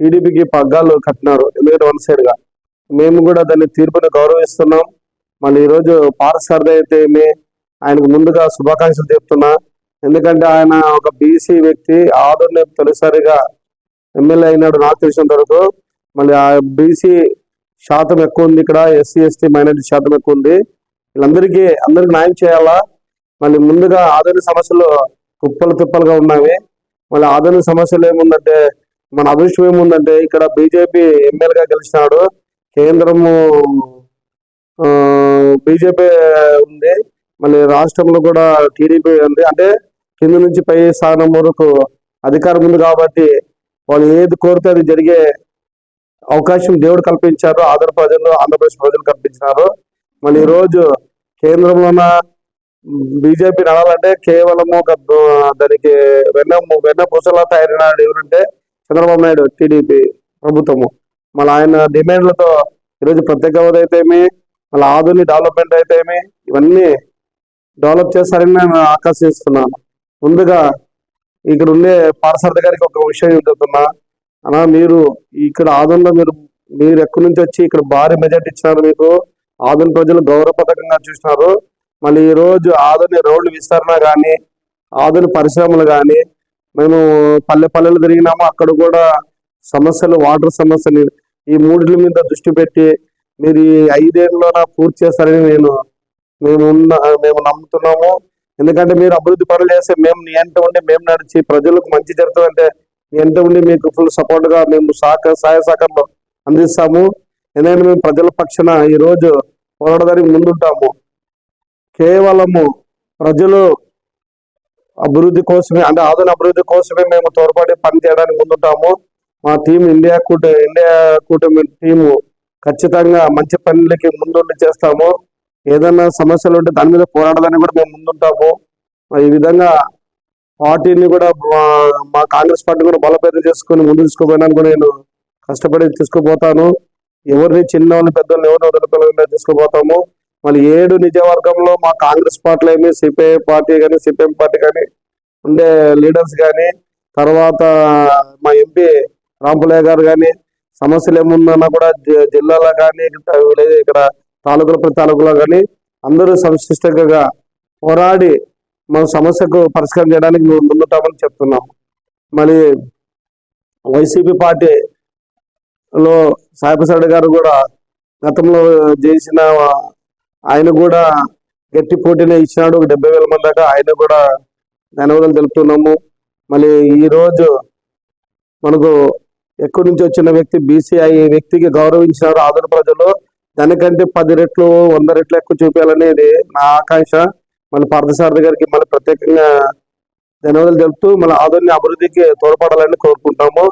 టీడీపీకి పగ్గాలు కట్టినారు. ఎందుకంటే వన్ సైడ్గా. మేము కూడా దాన్ని తీర్పుని గౌరవిస్తున్నాం. మళ్ళీ ఈరోజు పారసారథి అయితే ఏమి ఆయనకు ముందుగా శుభాకాంక్షలు చెప్తున్నా ఎందుకంటే ఆయన ఒక బీసీ వ్యక్తి ఆదరణ తొలిసారిగా ఎమ్మెల్యే అయినాడు నాకు తెలిసినంత వరకు. మళ్ళీ ఆ బీసీ శాతం ఎక్కువ ఉంది ఇక్కడ ఎస్సీ ఎస్టీ మైనారిటీ శాతం ఎక్కువ ఉంది. వీళ్ళందరికీ అందరికి న్యాయం చేయాలా? మళ్ళీ ముందుగా ఆదరణ సమస్యలు కుప్పలు తిప్పలుగా ఉన్నాయి. మళ్ళీ ఆదరణ సమస్యలు ఏముందంటే మన అదృష్టం ఏముందంటే ఇక్కడ బీజేపీ ఎమ్మెల్యేగా గెలిచినాడు. కేంద్రము బీజేపీ ఉంది. మళ్ళీ రాష్ట్రంలో కూడా టీడీపీ ఉంది. అంటే కింద నుంచి పై స్థానం వరకు అధికారం ఉంది కాబట్టి వాళ్ళు ఏది కోరితే అది జరిగే అవకాశం దేవుడు కల్పించారు. ఆంధ్ర ప్రజలు ఆంధ్రప్రదేశ్ ప్రజలు కల్పించినారు. మళ్ళీ ఈ రోజు కేంద్రంలోన బీజేపీ నడాలంటే కేవలం ఒక దానికి వెన్న వెన్న పూసలా తయారైనాడు ఎవరంటే చంద్రబాబు నాయుడు టీడీపీ ప్రభుత్వము. మళ్ళీ ఆయన డిమాండ్లతో ఈరోజు ప్రత్యేక హోదా అయితేమి మళ్ళీ ఆధునిక డెవలప్మెంట్ అయితేమి ఇవన్నీ డెవలప్ చేస్తారని నేను ఆకర్షిస్తున్నాను ముందుగా ఇక్కడ ఉండే పారసారథి గారికి ఒక విషయం చెబుతున్నా. అలా మీరు ఇక్కడ ఆదంలో మీరు మీరు ఎక్కడి నుంచి వచ్చి ఇక్కడ భారీ మెజార్టీ ఇచ్చినారు మీకు? ఆదోని ప్రజలు గౌరవపథకంగా చూసినారు. మళ్ళీ ఈ రోజు ఆదోని రోడ్లు విస్తరణ కానీ ఆదోని పరిశ్రమలు కానీ మేము పల్లె పల్లెలు తిరిగినాము. అక్కడ కూడా సమస్యలు వాటర్ సమస్యలు ఈ మూడిల మీద దృష్టి పెట్టి మీరు ఈ ఐదేళ్ళలోన పూర్తి చేస్తారని నేను మేము ఉన్న మేము నమ్ముతున్నాము. ఎందుకంటే మీరు అభివృద్ధి పనులు చేస్తే మేము నీ ఎంట ఉండి మేము నడిచి ప్రజలకు మంచి జరుగుతుందంటే మీ ఎంట ఉండి మీకు ఫుల్ సపోర్ట్గా మేము సహక సహాయ సహకారంలో అందిస్తాము. ఎందుకంటే మేము ప్రజల పక్షాన ఈరోజు రోజు పోరాడడానికి ముందుంటాము. కేవలము ప్రజలు అభివృద్ధి కోసమే అంటే ఆధునిక అభివృద్ధి కోసమే మేము తోడ్పడి పని చేయడానికి ముందుంటాము. మా టీం ఇండియా కూట ఇండియా కూటమి టీము ఖచ్చితంగా మంచి పనులకి ముందుండి చేస్తాము. ఏదైనా సమస్యలు ఉంటే దాని మీద పోరాడడానికి కూడా మేము ముందుంటాము. ఈ విధంగా పార్టీని కూడా మా- మా కాంగ్రెస్ పార్టీ కూడా బలోపేతం చేసుకుని ముందు తీసుకోపోయినాను కూడా నేను కష్టపడి తీసుకుపోతాను. ఎవరిని చిన్నవాళ్ళని పెద్దవాళ్ళని ఎవరిని వదిలిపోయిన తీసుకుపోతాము. మళ్ళీ ఏడు నిజవర్గంలో మా కాంగ్రెస్ పార్టీలో ఏమి సిపిఐ పార్టీ కానీ సిపిఎం పార్టీ కానీ ఉండే లీడర్స్ కానీ తర్వాత మా ఎంపీ రాంపులయ్య గారు కానీ సమస్యలు ఏమున్నా కూడా జిల్లాలో కానీ విలేజ్ ఇక్కడ తాలూకుల ప్రతి తాలూకులో కానీ అందరూ సంశిష్టంగా పోరాడి మన సమస్యకు పరిష్కారం చేయడానికి మేము ముందుంటామని చెప్తున్నాం. మళ్ళీ వైసీపీ పార్టీలో సాయిప్రసాద్ గారు కూడా గతంలో చేసిన ఆయన కూడా గట్టి పోటీనే ఇచ్చినాడు. ఒక డెబ్బై వేల మంది దాకా ఆయన కూడా ధన్యవాదాలు తెలుపుతున్నాము. మళ్ళీ ఈ రోజు మనకు ఎక్కడి నుంచి వచ్చిన వ్యక్తి బీసీఐ వ్యక్తికి గౌరవించినారు ఆంధ్ర ప్రజలు. దానికంటే పది రెట్లు వంద రెట్లు ఎక్కువ చూపించాలనేది నా ఆకాంక్ష. మళ్ళీ పార్థసారథి గారికి మళ్ళీ ప్రత్యేకంగా ధన్యవాదాలు తెలుపుతూ మళ్ళీ ఆధుని అభివృద్ధికి తోడ్పడాలని కోరుకుంటాము.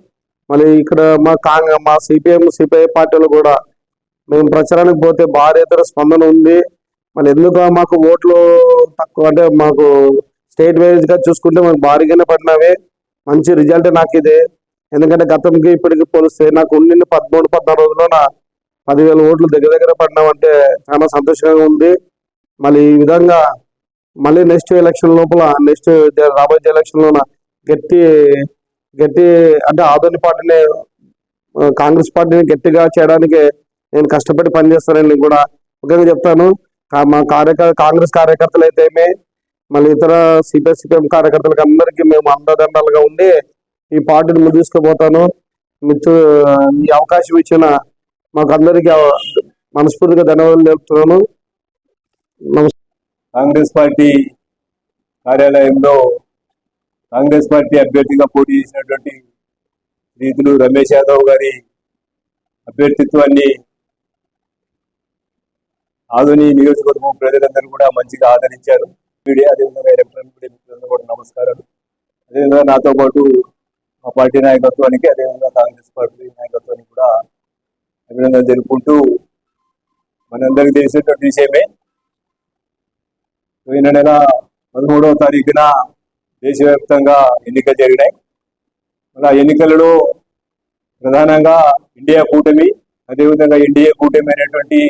మళ్ళీ ఇక్కడ మా కాంగ్రెస్ మా సిపిఎం సిపిఐ పార్టీలు కూడా మేము ప్రచారానికి పోతే భారీ స్పందన ఉంది. మళ్ళీ ఎందుకు మాకు ఓట్లు తక్కువ? అంటే మాకు స్టేట్ వైజ్గా చూసుకుంటే మాకు భారీగానే పడినవే. మంచి రిజల్ట్ నాకు ఇది ఎందుకంటే గతంకి ఇప్పటికి పోలిస్తే నాకు ఉండి పదమూడు పద్నాలుగు రోజుల్లో పదివేల ఓట్లు దగ్గర దగ్గర పడినామంటే చాలా సంతోషంగా ఉంది. మళ్ళీ ఈ విధంగా మళ్ళీ నెక్స్ట్ ఎలక్షన్ లోపల నెక్స్ట్ రాబోయే ఎలక్షన్ లోన గట్టి గట్టి అంటే ఆధునిక పార్టీని కాంగ్రెస్ పార్టీని గట్టిగా చేయడానికి నేను కష్టపడి పనిచేస్తానని కూడా ముఖ్యంగా చెప్తాను. మా కార్యకర్త కాంగ్రెస్ కార్యకర్తలు అయితే ఏమి మళ్ళీ ఇతర సిపిఐ సిపిఎం కార్యకర్తలకు అందరికీ మేము అండదండలుగా ఉండి ఈ పార్టీని ముందు తీసుకుపోతాను. మిత్రు ఈ అవకాశం ఇచ్చిన మాకు అందరికీ మనస్ఫూర్తిగా ధన్యవాదాలు తెలుపుతున్నాను. కాంగ్రెస్ పార్టీ కార్యాలయంలో కాంగ్రెస్ పార్టీ అభ్యర్థిగా పోటీ చేసినటువంటి రీతులు రమేష్ యాదవ్ గారి అభ్యర్థిత్వాన్ని ఆధుని నియోజకవర్గం ప్రజలందరూ కూడా మంచిగా ఆదరించారు. మీడియా అదేవిధంగా ఎలక్ట్రానిక్ మీడియా మిత్రులందరూ కూడా నమస్కారాలు. అదేవిధంగా నాతో పాటు మా పార్టీ నాయకత్వానికి అదేవిధంగా కాంగ్రెస్ పార్టీ నాయకత్వానికి కూడా అభినందనలు తెలుపుకుంటూ మనందరికీ తెలిసినటువంటి విషయమే. పోయిన నెల పదమూడవ తారీఖున దేశవ్యాప్తంగా ఎన్నికలు జరిగినాయి. మన ఎన్నికలలో ప్రధానంగా ఇండియా కూటమి అదేవిధంగా ఎన్డీఏ కూటమి అనేటువంటి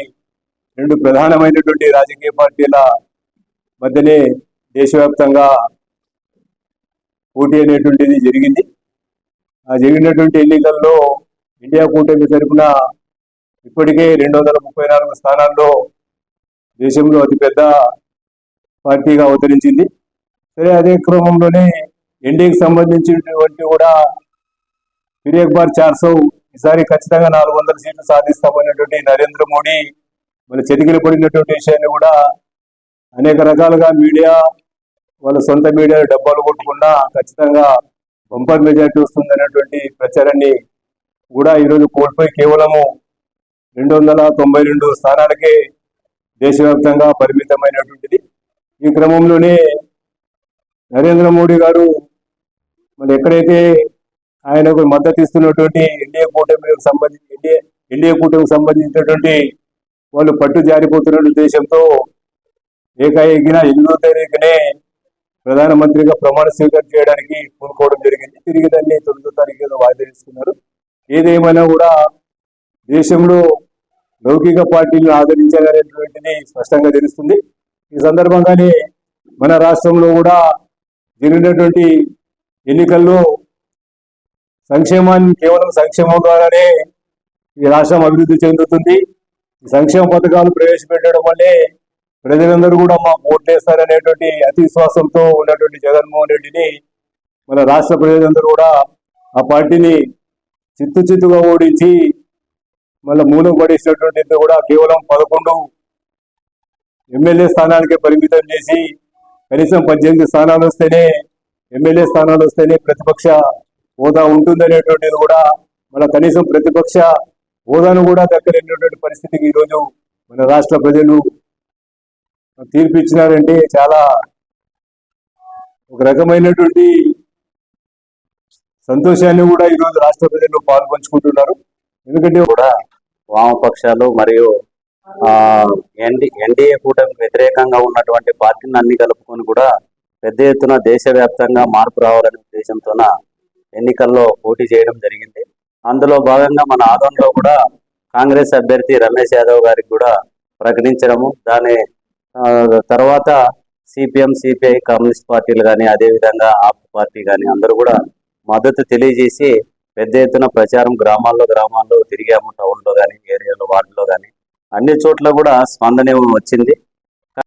రెండు ప్రధానమైనటువంటి రాజకీయ పార్టీల మధ్యనే దేశవ్యాప్తంగా పోటీ అనేటువంటిది జరిగింది. ఆ జరిగినటువంటి ఎన్నికల్లో ఇండియా కూటమి తరపున ఇప్పటికే రెండు వందల ముప్పై నాలుగు స్థానాల్లో దేశంలో అతిపెద్ద పార్టీగా అవతరించింది. సరే అదే క్రమంలోనే ఎన్డీకి సంబంధించినటువంటి కూడా ఫిర్ ఎక్ బార్ ఈసారి ఖచ్చితంగా నాలుగు వందల సీట్లు సాధిస్తామనేటువంటి నరేంద్ర మోడీ మన చెతికిలు పడినటువంటి విషయాన్ని కూడా అనేక రకాలుగా మీడియా వాళ్ళ సొంత మీడియా డబ్బాలు కొట్టకుండా ఖచ్చితంగా బంపర్ మెజార్టీ వస్తుంది అనేటువంటి ప్రచారాన్ని కూడా ఈరోజు కోల్పోయి కేవలము రెండు వందల తొంభై రెండు స్థానాలకే దేశవ్యాప్తంగా పరిమితమైనటువంటిది. ఈ క్రమంలోనే నరేంద్ర మోడీ గారు మరి ఎక్కడైతే ఆయనకు మద్దతు ఇస్తున్నటువంటి ఎన్డీఏ కూటమికి సంబంధించి ఎన్డీఏ ఎన్డీఏ కూటమికి సంబంధించినటువంటి వాళ్ళు పట్టు జారిపోతున్న ఉద్దేశంతో ఏకాఏకిన ఎనిమిదో తారీఖునే ప్రధానమంత్రిగా ప్రమాణ స్వీకారం చేయడానికి పూనుకోవడం జరిగింది. తిరిగి దాన్ని తొమ్మిదో తారీఖు వాయిదా వేసుకున్నారు ఏదేమైనా కూడా దేశంలో లౌకిక పార్టీలను ఆదరించాలనేటువంటిది స్పష్టంగా తెలుస్తుంది. ఈ సందర్భంగానే మన రాష్ట్రంలో కూడా జరిగినటువంటి ఎన్నికల్లో సంక్షేమాన్ని కేవలం సంక్షేమం ద్వారానే ఈ రాష్ట్రం అభివృద్ధి చెందుతుంది. సంక్షేమ పథకాలు ప్రవేశపెట్టడం వల్లే ప్రజలందరూ కూడా మా ఓట్లేస్తారనేటువంటి అతి విశ్వాసంతో ఉన్నటువంటి జగన్మోహన్ రెడ్డిని మన రాష్ట్ర ప్రజలందరూ కూడా ఆ పార్టీని చిత్తు చిత్తుగా ఓడించి మళ్ళీ మూలం పడేసినటువంటి కూడా కేవలం పదకొండు ఎమ్మెల్యే స్థానాలకే పరిమితం చేసి కనీసం పద్దెనిమిది స్థానాలు వస్తేనే ఎమ్మెల్యే స్థానాలు వస్తేనే ప్రతిపక్ష హోదా ఉంటుందనేటువంటిది కూడా మన కనీసం ప్రతిపక్ష హోదాను కూడా దక్కలేనటువంటి పరిస్థితికి ఈరోజు మన రాష్ట్ర ప్రజలు తీర్పు ఇచ్చినారంటే చాలా ఒక రకమైనటువంటి సంతోషాన్ని కూడా ఈరోజు రాష్ట్ర ప్రజలు పాల్పంచుకుంటున్నారు. ఎందుకంటే కూడా వామపక్షాలు మరియు ఎన్డీఏ కూటమి వ్యతిరేకంగా ఉన్నటువంటి పార్టీని అన్ని కలుపుకొని కూడా పెద్ద ఎత్తున దేశవ్యాప్తంగా మార్పు రావాలనే ఉద్దేశంతోన ఎన్నికల్లో పోటీ చేయడం జరిగింది. అందులో భాగంగా మన ఆదంలో కూడా కాంగ్రెస్ అభ్యర్థి రమేష్ యాదవ్ గారికి కూడా ప్రకటించడము. దాని తర్వాత సిపిఎం సిపిఐ కమ్యూనిస్ట్ పార్టీలు కానీ అదేవిధంగా ఆప్ పార్టీ కానీ అందరూ కూడా మద్దతు తెలియజేసి పెద్ద ఎత్తున ప్రచారం గ్రామాల్లో గ్రామాల్లో తిరిగాము టౌన్లో కానీ ఏరియాలో వార్డులో కానీ అన్ని చోట్ల కూడా స్పందన వచ్చింది.